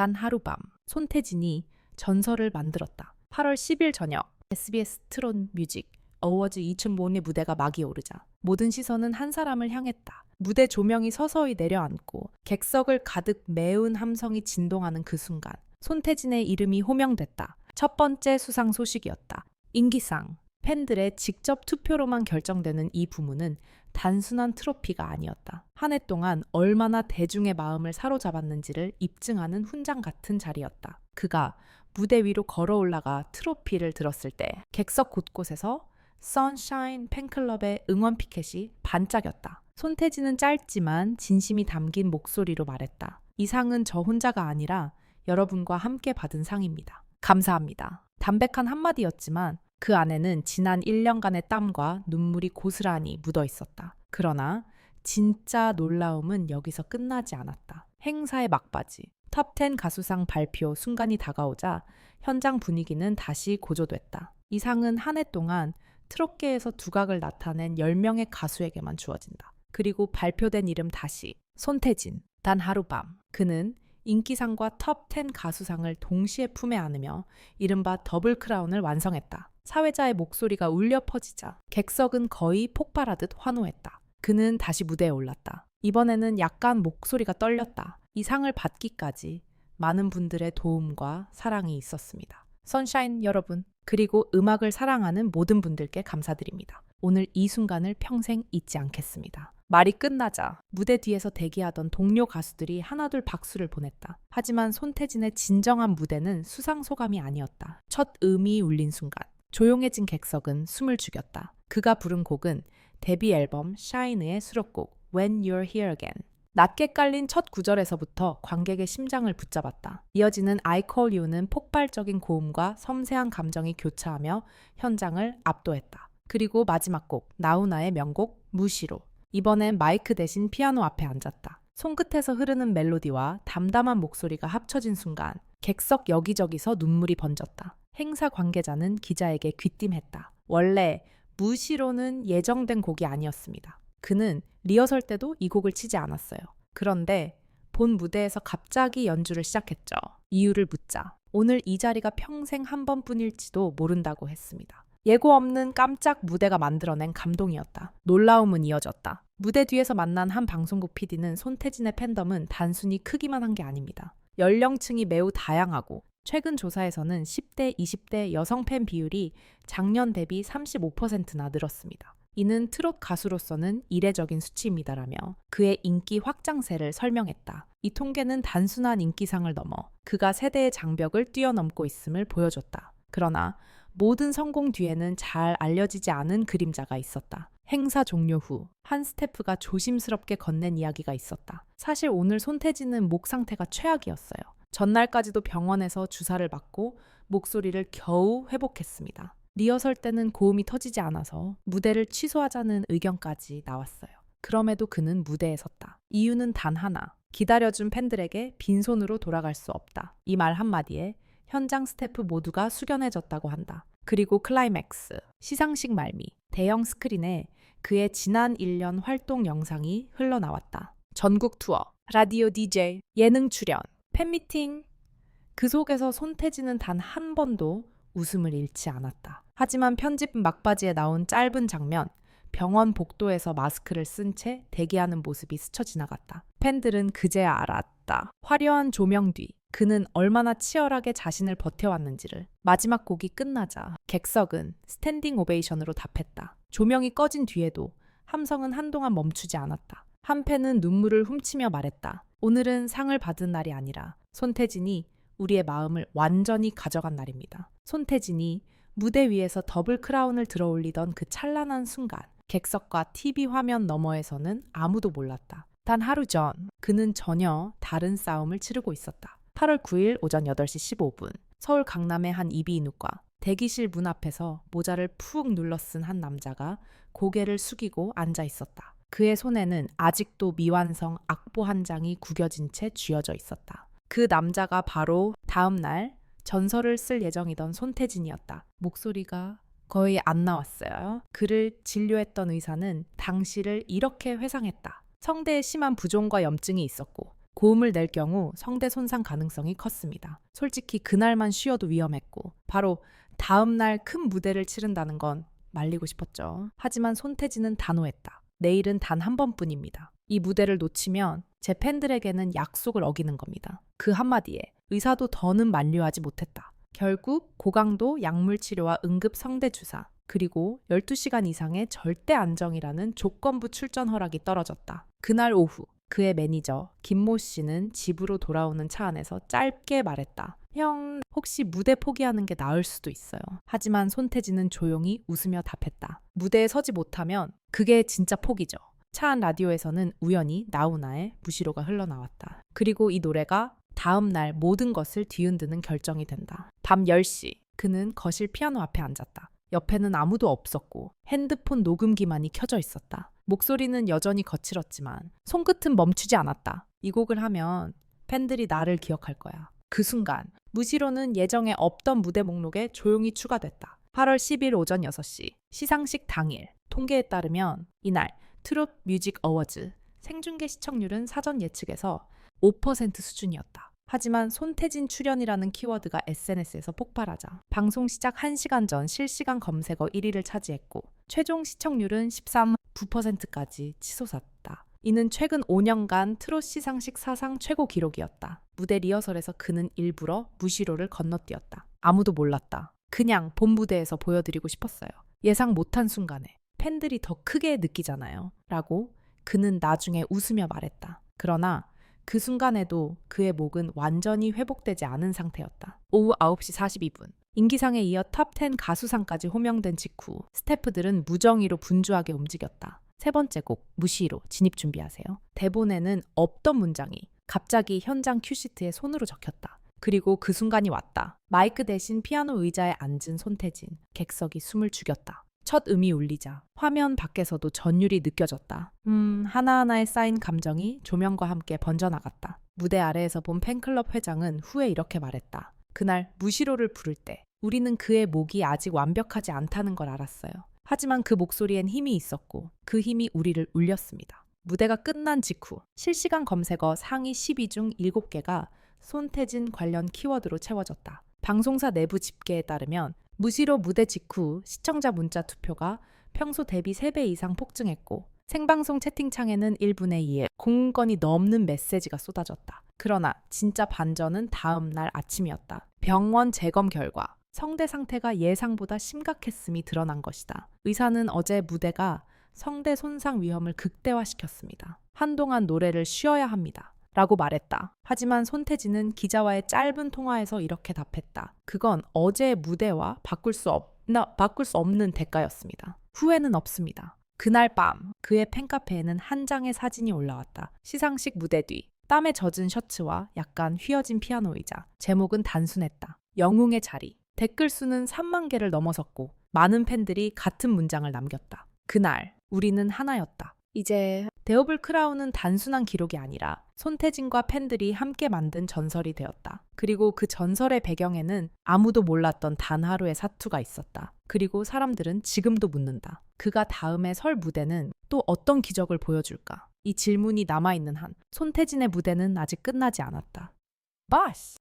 단 하룻밤 손태진이 전설을 만들었다. 8월 10일 저녁 SBS 트론 뮤직 어워즈 2005의 무대가 막이 오르자 모든 시선은 한 사람을 향했다. 무대 조명이 서서히 내려앉고 객석을 가득 메운 함성이 진동하는 그 순간 손태진의 이름이 호명됐다. 첫 번째 수상 소식이었다. 인기상. 팬들의 직접 투표로만 결정되는 이 부문은 단순한 트로피가 아니었다. 한 해 동안 얼마나 대중의 마음을 사로잡았는지를 입증하는 훈장 같은 자리였다. 그가 무대 위로 걸어 올라가 트로피를 들었을 때 객석 곳곳에서 선샤인 팬클럽의 응원 피켓이 반짝였다. 손태진은 짧지만 진심이 담긴 목소리로 말했다. 이 상은 저 혼자가 아니라 여러분과 함께 받은 상입니다. 감사합니다. 담백한 한마디였지만 그 안에는 지난 1년간의 땀과 눈물이 고스란히 묻어 있었다. 그러나 진짜 놀라움은 여기서 끝나지 않았다. 행사의 막바지. 톱10 가수상 발표 순간이 다가오자 현장 분위기는 다시 고조됐다. 이 상은 한 해 동안 트롯계에서 두각을 나타낸 10명의 가수에게만 주어진다. 그리고 발표된 이름 다시 손태진. 단 하룻밤. 그는 인기상과 톱10 가수상을 동시에 품에 안으며 이른바 더블 크라운을 완성했다. 사회자의 목소리가 울려 퍼지자 객석은 거의 폭발하듯 환호했다. 그는 다시 무대에 올랐다. 이번에는 약간 목소리가 떨렸다. 이 상을 받기까지 많은 분들의 도움과 사랑이 있었습니다. 선샤인 여러분, 그리고 음악을 사랑하는 모든 분들께 감사드립니다. 오늘 이 순간을 평생 잊지 않겠습니다. 말이 끝나자 무대 뒤에서 대기하던 동료 가수들이 하나둘 박수를 보냈다. 하지만 손태진의 진정한 무대는 수상 소감이 아니었다. 첫 음이 울린 순간 조용해진 객석은 숨을 죽였다. 그가 부른 곡은 데뷔 앨범 샤이느의 수록곡 When You're Here Again. 낮게 깔린 첫 구절에서부터 관객의 심장을 붙잡았다. 이어지는 I Call You는 폭발적인 고음과 섬세한 감정이 교차하며 현장을 압도했다. 그리고 마지막 곡 나우나의 명곡 무시로. 이번엔 마이크 대신 피아노 앞에 앉았다. 손끝에서 흐르는 멜로디와 담담한 목소리가 합쳐진 순간 객석 여기저기서 눈물이 번졌다. 행사 관계자는 기자에게 귀띔했다. 원래 무시로는 예정된 곡이 아니었습니다. 그는 리허설 때도 이 곡을 치지 않았어요. 그런데 본 무대에서 갑자기 연주를 시작했죠. 이유를 묻자 오늘 이 자리가 평생 한 번뿐일지도 모른다고 했습니다. 예고 없는 깜짝 무대가 만들어낸 감동이었다. 놀라움은 이어졌다. 무대 뒤에서 만난 한 방송국 PD는 손태진의 팬덤은 단순히 크기만 한 게 아닙니다. 연령층이 매우 다양하고 최근 조사에서는 10대, 20대 여성 팬 비율이 작년 대비 35%나 늘었습니다. 이는 트롯 가수로서는 이례적인 수치입니다라며 그의 인기 확장세를 설명했다. 이 통계는 단순한 인기상을 넘어 그가 세대의 장벽을 뛰어넘고 있음을 보여줬다. 그러나 모든 성공 뒤에는 잘 알려지지 않은 그림자가 있었다. 행사 종료 후 한 스태프가 조심스럽게 건넨 이야기가 있었다. 사실 오늘 손태진은 목 상태가 최악이었어요. 전날까지도 병원에서 주사를 맞고 목소리를 겨우 회복했습니다. 리허설 때는 고음이 터지지 않아서 무대를 취소하자는 의견까지 나왔어요. 그럼에도 그는 무대에 섰다. 이유는 단 하나. 기다려준 팬들에게 빈손으로 돌아갈 수 없다. 이 말 한마디에 현장 스태프 모두가 숙연해졌다고 한다. 그리고 클라이맥스, 시상식 말미, 대형 스크린에 그의 지난 1년 활동 영상이 흘러나왔다. 전국 투어, 라디오 DJ, 예능 출연, 팬미팅. 그 속에서 손태진은 단 한 번도 웃음을 잃지 않았다. 하지만 편집 막바지에 나온 짧은 장면, 병원 복도에서 마스크를 쓴 채 대기하는 모습이 스쳐 지나갔다. 팬들은 그제야 알았다. 화려한 조명 뒤 그는 얼마나 치열하게 자신을 버텨왔는지를 마지막 곡이 끝나자 객석은 스탠딩 오베이션으로 답했다. 조명이 꺼진 뒤에도 함성은 한동안 멈추지 않았다. 한 팬은 눈물을 훔치며 말했다. 오늘은 상을 받은 날이 아니라 손태진이 우리의 마음을 완전히 가져간 날입니다. 손태진이 무대 위에서 더블 크라운을 들어올리던 그 찬란한 순간, 객석과 TV 화면 너머에서는 아무도 몰랐다. 단 하루 전, 그는 전혀 다른 싸움을 치르고 있었다. 8월 9일 오전 8시 15분, 서울 강남의 한 이비인후과 대기실 문 앞에서 모자를 푹 눌러 쓴 한 남자가 고개를 숙이고 앉아 있었다. 그의 손에는 아직도 미완성 악보 한 장이 구겨진 채 쥐어져 있었다. 그 남자가 바로 다음 날 전설을 쓸 예정이던 손태진이었다. 목소리가 거의 안 나왔어요. 그를 진료했던 의사는 당시를 이렇게 회상했다. 성대에 심한 부종과 염증이 있었고 고음을 낼 경우 성대 손상 가능성이 컸습니다. 솔직히 그날만 쉬어도 위험했고 바로 다음 날 큰 무대를 치른다는 건 말리고 싶었죠. 하지만 손태진은 단호했다. 내일은 단 한 번뿐입니다. 이 무대를 놓치면 제 팬들에게는 약속을 어기는 겁니다. 그 한마디에 의사도 더는 만류하지 못했다. 결국 고강도 약물 치료와 응급 성대 주사 그리고 12시간 이상의 절대 안정이라는 조건부 출전 허락이 떨어졌다. 그날 오후 그의 매니저 김모 씨는 집으로 돌아오는 차 안에서 짧게 말했다. 형, 혹시 무대 포기하는 게 나을 수도 있어요. 하지만 손태진은 조용히 웃으며 답했다. 무대에 서지 못하면 그게 진짜 포기죠. 차 안 라디오에서는 우연히 나훈아의 무시로가 흘러나왔다. 그리고 이 노래가 다음 날 모든 것을 뒤흔드는 결정이 된다. 밤 10시 그는 거실 피아노 앞에 앉았다. 옆에는 아무도 없었고 핸드폰 녹음기만이 켜져 있었다. 목소리는 여전히 거칠었지만 손끝은 멈추지 않았다. 이 곡을 하면 팬들이 나를 기억할 거야. 그 순간 무시로는 예정에 없던 무대 목록에 조용히 추가됐다. 8월 10일 오전 6시 시상식 당일 통계에 따르면 이날 트롯 뮤직 어워즈 생중계 시청률은 사전 예측에서 5% 수준이었다. 하지만 손태진 출연이라는 키워드가 SNS에서 폭발하자 방송 시작 1시간 전 실시간 검색어 1위를 차지했고 최종 시청률은 13.9%까지 치솟았다. 이는 최근 5년간 트롯 시상식 사상 최고 기록이었다. 무대 리허설에서 그는 일부러 무시로를 건너뛰었다. 아무도 몰랐다. 그냥 본 무대에서 보여드리고 싶었어요. 예상 못한 순간에 팬들이 더 크게 느끼잖아요. 라고 그는 나중에 웃으며 말했다. 그러나 그 순간에도 그의 목은 완전히 회복되지 않은 상태였다. 오후 9시 42분. 인기상에 이어 탑10 가수상까지 호명된 직후 스태프들은 무정의로 분주하게 움직였다. 세 번째 곡 무시로 진입 준비하세요. 대본에는 없던 문장이 갑자기 현장 큐시트에 손으로 적혔다. 그리고 그 순간이 왔다. 마이크 대신 피아노 의자에 앉은 손태진. 객석이 숨을 죽였다. 첫 음이 울리자 화면 밖에서도 전율이 느껴졌다. 음, 하나하나에 쌓인 감정이 조명과 함께 번져나갔다. 무대 아래에서 본 팬클럽 회장은 후에 이렇게 말했다. 그날 무시로를 부를 때 우리는 그의 목이 아직 완벽하지 않다는 걸 알았어요. 하지만 그 목소리엔 힘이 있었고 그 힘이 우리를 울렸습니다. 무대가 끝난 직후 실시간 검색어 상위 10위 중 7개가 손태진 관련 키워드로 채워졌다. 방송사 내부 집계에 따르면 무시로 무대 직후 시청자 문자 투표가 평소 대비 3배 이상 폭증했고 생방송 채팅창에는 1분의 2의 공건이 넘는 메시지가 쏟아졌다. 그러나 진짜 반전은 다음 날 아침이었다. 병원 재검 결과 성대 상태가 예상보다 심각했음이 드러난 것이다. 의사는 어제 무대가 성대 손상 위험을 극대화시켰습니다. 한동안 노래를 쉬어야 합니다. 라고 말했다. 하지만 손태진은 기자와의 짧은 통화에서 이렇게 답했다. 그건 어제의 무대와 바꿀 수 없 나 바꿀 수 없는 대가였습니다. 후회는 없습니다. 그날 밤 그의 팬카페에는 한 장의 사진이 올라왔다. 시상식 무대 뒤 땀에 젖은 셔츠와 약간 휘어진 피아노 의자. 제목은 단순했다. 영웅의 자리. 댓글 수는 3만 개를 넘어섰고 많은 팬들이 같은 문장을 남겼다. 그날 우리는 하나였다. 이제 데어블 크라운은 단순한 기록이 아니라 손태진과 팬들이 함께 만든 전설이 되었다. 그리고 그 전설의 배경에는 아무도 몰랐던 단 하루의 사투가 있었다. 그리고 사람들은 지금도 묻는다. 그가 다음에 설 무대는 또 어떤 기적을 보여줄까? 이 질문이 남아있는 한 손태진의 무대는 아직 끝나지 않았다. 바스!